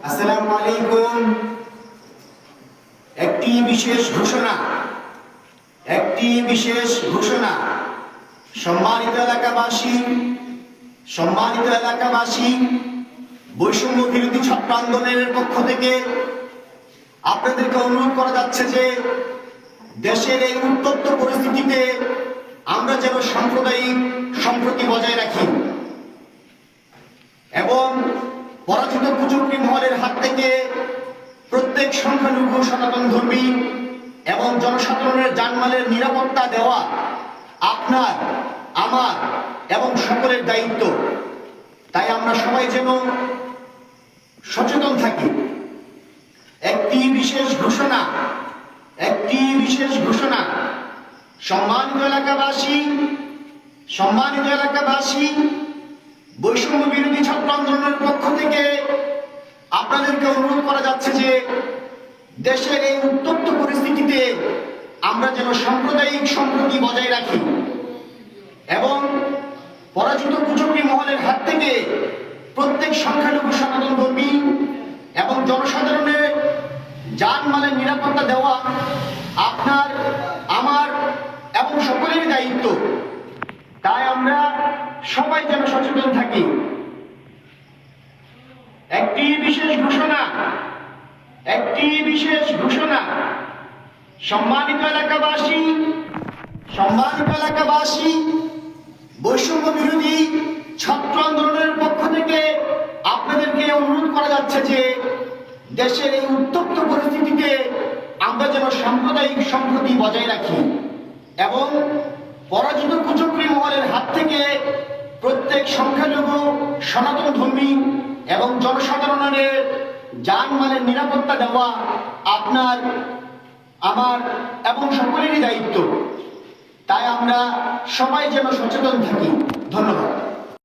আসসালামু আলাইকুম একটি বিশেষ ঘোষণা, একটি বিশেষ ঘোষণা। সম্মানিত এলাকাবাসী সম্মানিত এলাকাবাসী, বৈষম্য বিরোধী ছাত্র আন্দোলনের পক্ষ থেকে আপনাদেরকে অনুরোধ করা যাচ্ছে যে দেশের এই উত্তপ্ত পরিস্থিতিতে আমরা যেন সাম্প্রদায়িক সম্প্রতি বজায় রাখি এবং পরাজিত কুচক্রী মহলের হাত থেকে প্রত্যেক সংখ্যালঘু সনাতন ধর্মী এবং জনসাধারণের জানমালের নিরাপত্তা দেওয়া আপনার, আমার এবং সকলের দায়িত্ব। তাই আমরা সবাই যেন সচেতন থাকি। একটি বিশেষ ঘোষণা, একটি বিশেষ ঘোষণা। সম্মানিত এলাকাবাসী সম্মানিত এলাকাবাসী, বৈষম্য বিরোধী ছাত্র আন্দোলনের পক্ষ থেকে আপনাদেরকে অনুরোধ করা যাচ্ছে যে দেশের এই উত্তপ্ত পরিস্থিতিতে আমরা যেন সাম্প্রদায়িক সম্প্রতি বজায় রাখি এবং পরাজিত কুচক্রী মহলের হাত থেকে প্রত্যেক সংখ্যালঘু সনাতন ধর্মী এবং জনসাধারণের জানমালের নিরাপত্তা দেওয়া আপনার, আমার এবং সকলেরই দায়িত্ব। তাই আমরা সবাই যেন সচেতন থাকি একটি বিশেষ ঘোষণা একটি বিশেষ ঘোষণা। সম্মানিত এলাকাবাসী সম্মানিত এলাকাবাসী, বৈষম্য বিরোধী ছাত্র আন্দোলনের পক্ষ থেকে আপনাদেরকে অনুরোধ করা যাচ্ছে যে দেশের এই উত্তপ্ত পরিস্থিতিতে আমরা যেন সাম্প্রদায়িক সম্প্রতি বজায় রাখি এবং পরাজিত কুচক্রী মহলের হাত থেকে প্রত্যেক সংখ্যালঘু, সনাতন ধর্মী এবং জনসাধারণের জানমালের নিরাপত্তা দেওয়া আপনার, আমার এবং সকলেরই দায়িত্ব। তাই আমরা সবাই যেন সচেতন থাকি। ধন্যবাদ।